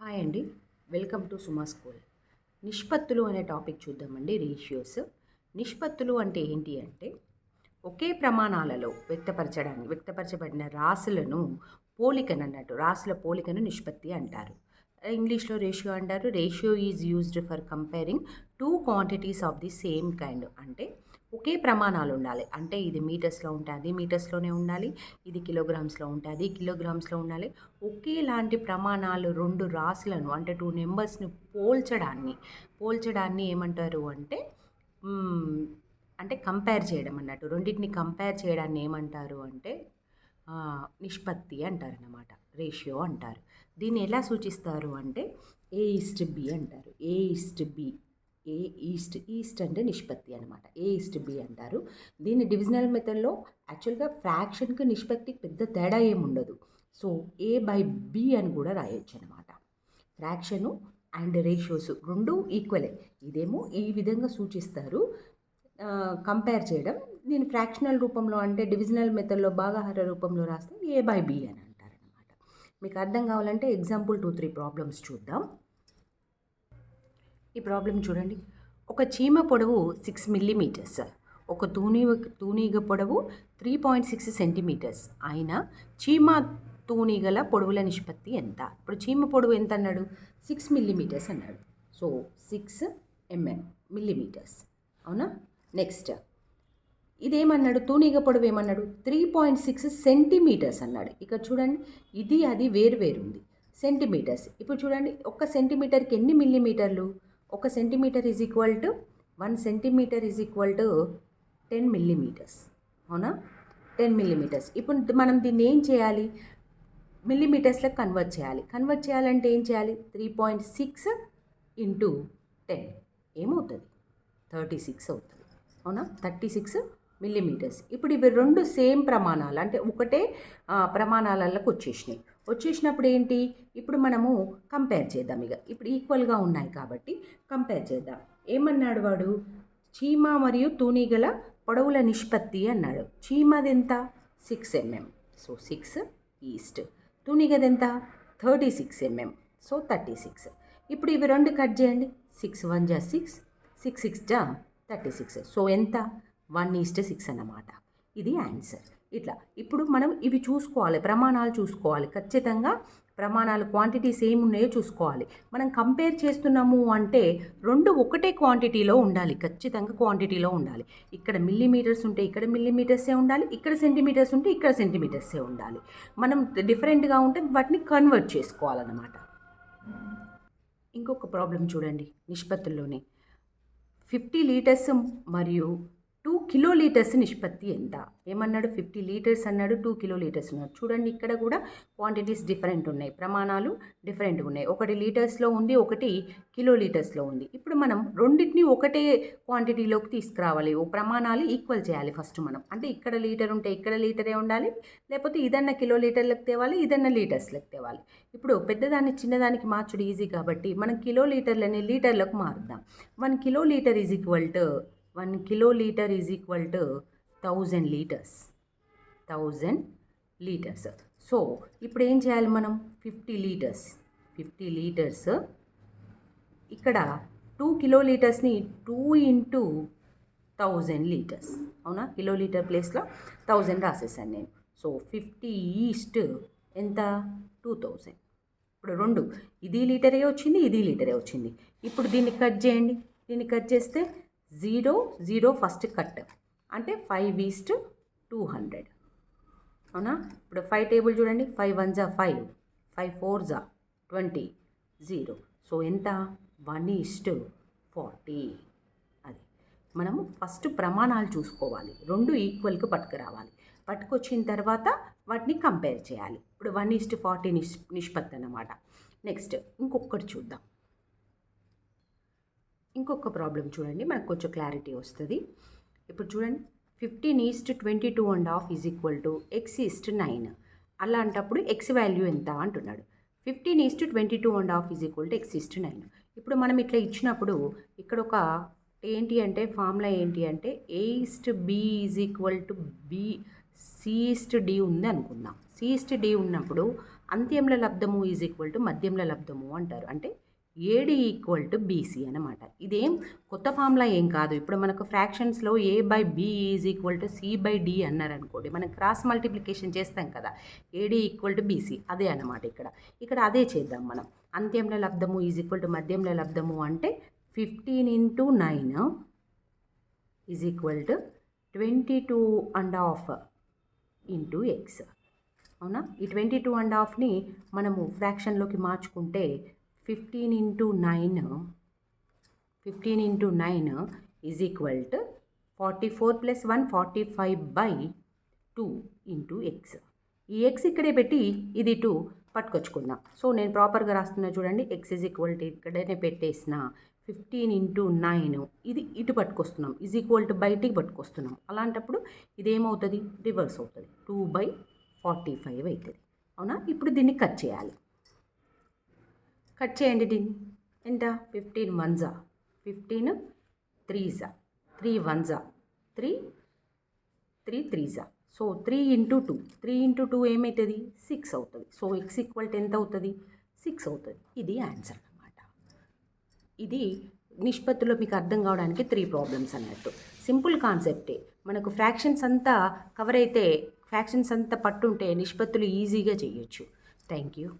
Hi అండి. Welcome to Suma school. నిష్పత్తులు అనే టాపిక్ చూద్దామండి రేషియోస్ నిష్పత్తులు అంటే ఏంటి అంటే ఒకే ప్రమాణాలలో వ్యక్తపరచడానికి వ్యక్తపరచబడిన రాసులను పోలికను అన్నట్టు రాసుల పోలికను నిష్పత్తి అంటారు. ఇంగ్లీష్లో రేషియో అంటారు. Ratio is used for comparing two quantities of the same kind. అంటే ఒకే ప్రమాణాలు ఉండాలి అంటే ఇది మీటర్స్లో ఉంటుంది మీటర్స్లోనే ఉండాలి ఇది కిలోగ్రామ్స్లో ఉంటుంది కిలోగ్రామ్స్లో ఉండాలి. ఒకేలాంటి ప్రమాణాలు రెండు రాసులను అంటే టూ నెంబర్స్ని పోల్చడాన్ని పోల్చడాన్ని ఏమంటారు అంటే అంటే కంపేర్ చేయడం అన్నట్టు. రెండింటిని కంపేర్ చేయడాన్ని ఏమంటారు అంటే నిష్పత్తి అంటారు అన్నమాట రేషియో అంటారు. దీన్ని ఎలా సూచిస్తారు అంటే ఏ ఈస్ట్ బి అంటారు. A is to B A is to is to అంటే నిష్పత్తి అనమాట ఏ ఈస్ట్ బి అంటారు. దీన్ని డివిజనల్ మెథడ్లో యాక్చువల్గా ఫ్రాక్షన్కి నిష్పత్తికి పెద్ద తేడా ఏముండదు. సో ఏ బై బి అని కూడా రాయొచ్చు అనమాట ఫ్రాక్షను అండ్ రేషియోస్ రెండు ఈక్వలే ఇదేమో ఈ విధంగా సూచిస్తారు. కంపేర్ చేయడం. దీని ఫ్రాక్షనల్ రూపంలో అంటే డివిజనల్ మెథడ్లో భాగాహార రూపంలో రాస్తే ఏ బై బి అని అంటారు అనమాట మీకు అర్థం కావాలంటే ఎగ్జాంపుల్ టూ త్రీ ప్రాబ్లమ్స్ చూద్దాం. ఈ ప్రాబ్లం చూడండి. ఒక చీమ పొడవు సిక్స్ మిల్లీమీటర్స్ ఒక తూని తూనీగ పొడవు త్రీ పాయింట్ సిక్స్ సెంటీమీటర్స్ అయినా చీమ తూనీగల పొడవుల నిష్పత్తి ఎంత? ఇప్పుడు చీమ పొడవు ఎంత అన్నాడు? సిక్స్ మిల్లీమీటర్స్ అన్నాడు. సో సిక్స్ ఎంఎం మిల్లీమీటర్స్ అవునా? నెక్స్ట్ ఇదేమన్నాడు? తూనీగ పొడవు ఏమన్నాడు? త్రీ పాయింట్ సిక్స్ సెంటీమీటర్స్ అన్నాడు. ఇక్కడ చూడండి ఇది అది వేరు వేరు ఉంది. సెంటీమీటర్స్ ఇప్పుడు చూడండి ఒక సెంటీమీటర్కి ఎన్ని మిల్లీమీటర్లు ఒక centimetre is equal to one centimetre is equal to ten millimetres అవునా? టెన్ మిల్లీమీటర్స్ ఇప్పుడు మనం దీన్ని ఏం చేయాలి? మిల్లీమీటర్స్లకు కన్వర్ట్ చేయాలి. కన్వర్ట్ చేయాలంటే ఏం చేయాలి? Three point six into ten ఏమవుతుంది? థర్టీ సిక్స్ అవుతుంది. అవునా? థర్టీ సిక్స్ మిల్లీమీటర్స్ ఇప్పుడు ఇవి రెండు సేమ్ ప్రమాణాలు. అంటే ఒకటే ప్రమాణాలలోకి వచ్చేసినాయి. వచ్చేసినప్పుడు ఏంటి ఇప్పుడు మనము కంపేర్ చేద్దాం ఇక. ఇప్పుడు ఈక్వల్గా ఉన్నాయి కాబట్టి కంపేర్ చేద్దాం. ఏమన్నాడు వాడు? చీమ మరియు తూనీగల పొడవుల నిష్పత్తి అన్నాడు. చీమది ఎంత six MM so six is to తూనీగది ఎంత thirty six MM so thirty six ఇప్పుడు ఇవి రెండు కట్ చేయండి. సిక్స్ వన్ జా సిక్స్ సిక్స్ సిక్స్ జా థర్టీ సిక్స్ సో ఎంత? వన్ ఈస్ట్ సిక్స్ అన్నమాట. ఇది ఆన్సర్ ఇట్లా. ఇప్పుడు మనం ఇవి చూసుకోవాలి ప్రమాణాలు చూసుకోవాలి. ఖచ్చితంగా ప్రమాణాలు క్వాంటిటీస్ ఏమి ఉన్నాయో చూసుకోవాలి. మనం కంపేర్ చేస్తున్నాము అంటే రెండు ఒకటే క్వాంటిటీలో ఉండాలి ఖచ్చితంగా క్వాంటిటీలో ఉండాలి. ఇక్కడ మిల్లీమీటర్స్ ఉంటే ఇక్కడ మిల్లీమీటర్సే ఉండాలి ఇక్కడ సెంటీమీటర్స్ ఉంటే ఇక్కడ సెంటీమీటర్సే ఉండాలి. మనం డిఫరెంట్గా ఉంటే వాటిని కన్వర్ట్ చేసుకోవాలన్నమాట. ఇంకొక ప్రాబ్లం చూడండి నిష్పత్తుల్లోనే. ఫిఫ్టీ లీటర్స్ మరియు కిలో లీటర్స్ నిష్పత్తి ఎంత? ఏమన్నాడు? ఫిఫ్టీ లీటర్స్ అన్నాడు టూ కిలో లీటర్స్ అన్నాడు. చూడండి ఇక్కడ కూడా క్వాంటిటీస్ డిఫరెంట్ ఉన్నాయి. ప్రమాణాలు డిఫరెంట్గా ఉన్నాయి. ఒకటి లీటర్స్లో ఉంది ఒకటి కిలో లీటర్స్లో ఉంది. ఇప్పుడు మనం రెండింటిని ఒకటే క్వాంటిటీలోకి తీసుకురావాలి. ఓ ప్రమాణాలు ఈక్వల్ చేయాలి ఫస్ట్ మనం. అంటే ఇక్కడ లీటర్ ఉంటే ఇక్కడ లీటరే ఉండాలి లేకపోతే ఇదన్న కిలో లీటర్లకు తేవాలి ఇదన్న లీటర్స్లకు తేవాలి. ఇప్పుడు పెద్దదాన్ని చిన్నదానికి మార్చుడు ఈజీ కాబట్టి మనం కిలో లీటర్లని లీటర్లకు మారుద్దాం. One kilolitre is equal to one kilolitre is equal to thousand litres. Thousand litres. So ఇప్పుడు ఏం చేయాలి మనం? Fifty litres. Fifty litres. ఇక్కడ టూ కిలో లీటర్స్ని టూ ఇంటూ థౌజండ్ లీటర్స్. అవునా? కిలో లీటర్ ప్లేస్లో థౌజండ్ రాసేసాను నేను. సో ఫిఫ్టీ ఈస్ట్ ఎంత? Two thousand. ఇప్పుడు రెండు. ఇది లీటరే వచ్చింది ఇది లీటరే వచ్చింది. ఇప్పుడు దీన్ని కట్ చేయండి. దీన్ని కట్ చేస్తే జీరో జీరో ఫస్ట్ కట్ అంటే five is to two hundred అవునా? ఇప్పుడు ఫైవ్ టేబుల్ చూడండి. ఫైవ్ వన్ జా ఫైవ్ ఫైవ్ ఫోర్ జా ట్వంటీ జీరో. సో ఎంత? వన్ ఈస్ట్ ఫార్టీ అది. మనము ఫస్ట్ ప్రమాణాలు చూసుకోవాలి. రెండు ఈక్వల్కి పట్టుకురావాలి. పట్టుకొచ్చిన తర్వాత వాటిని కంపేర్ చేయాలి. ఇప్పుడు వన్ ఈస్ట్ ఫార్టీ నిష్ నిష్పత్తి అన్నమాట. నెక్స్ట్ ఇంకొకటి చూద్దాం. ఇంకొక ప్రాబ్లం చూడండి మనకు కొంచెం క్లారిటీ వస్తుంది. ఇప్పుడు చూడండి fifteen is to twenty two and half is equal to X is to nine. అలాంటప్పుడు ఎక్స్ వాల్యూ ఎంత అంటున్నాడు. Fifteen is to twenty two and half is equal to X is to nine. ఇప్పుడు మనం ఇట్లా ఇచ్చినప్పుడు ఇక్కడ ఒక ఏంటి అంటే ఫార్ములా ఏంటి అంటే A is B is equal to B C is D ఉంది అనుకుందాం. సిఈస్ట్ డి ఉన్నప్పుడు అంత్యంల లబ్ధము ఈజ్ ఈక్వల్ టు మధ్యంల లబ్ధము అంటారు. అంటే ఏడి ఈక్వల్ టు బీసీ అనమాట ఇదేం కొత్త ఫార్ములా ఏం కాదు. ఇప్పుడు మనకు ఫ్రాక్షన్స్లో A by B is equal to C by D అన్నారనుకోండి మనం క్రాస్ మల్టిప్లికేషన్ చేస్తాం కదా ఏడి ఈక్వల్ టు బీసీ అదే అన్నమాట ఇక్కడ. ఇక్కడ అదే చేద్దాం మనం. అంత్యంలో లబ్ధము ఈజ్ ఈక్వల్ టు మధ్యంలో లబ్ధము అంటే fifteen into nine is equal to twenty two and half into X అవునా? ఈ ట్వంటీ టూ అండ్ హాఫ్ని మనము ఫ్రాక్షన్లోకి మార్చుకుంటే fifteen into nine fifteen into nine is equal to forty four plus one forty five by two into X ఈ X ఇక్కడే పెట్టి ఇది టూ పట్టుకొచ్చుకుందాం. సో నేను ప్రాపర్గా రాస్తున్నా చూడండి ఎక్స్ ఈజ్ ఈక్వల్ టు ఇక్కడనే పెట్టేసిన. ఫిఫ్టీన్ ఇంటూ నైన్ ఇది ఇటు పట్టుకొస్తున్నాం. ఈజ్ ఈక్వల్ టు బయటికి పట్టుకొస్తున్నాం. అలాంటప్పుడు ఇదేమవుతుంది? రివర్స్ అవుతుంది. టూ బై ఫార్టీ ఫైవ్ అవుతుంది. అవునా? ఇప్పుడు దీన్ని కట్ చేయాలి. కట్ చేయండి దీన్ని. ఎంత? ఫిఫ్టీన్ వన్జా. ఫిఫ్టీన్ త్రీజా. త్రీ వన్జా. Three three త్రీజా. So three into two. Three into two ఏమవుతుంది సిక్స్ అవుతుంది. సో ఎక్స్ ఈక్వల్ టెన్త్ ఎంత అవుతుంది? సిక్స్ అవుతుంది. ఇది ఆన్సర్ అనమాట ఇది నిష్పత్తిలో మీకు అర్థం కావడానికి త్రీ ప్రాబ్లమ్స్ అన్నట్టు. సింపుల్ కాన్సెప్టే. మనకు ఫ్రాక్షన్స్ అంతా కవర్ అయితే ఫ్రాక్షన్స్ అంతా పట్టుంటే నిష్పత్తులు ఈజీగా చేయొచ్చు. Thank you.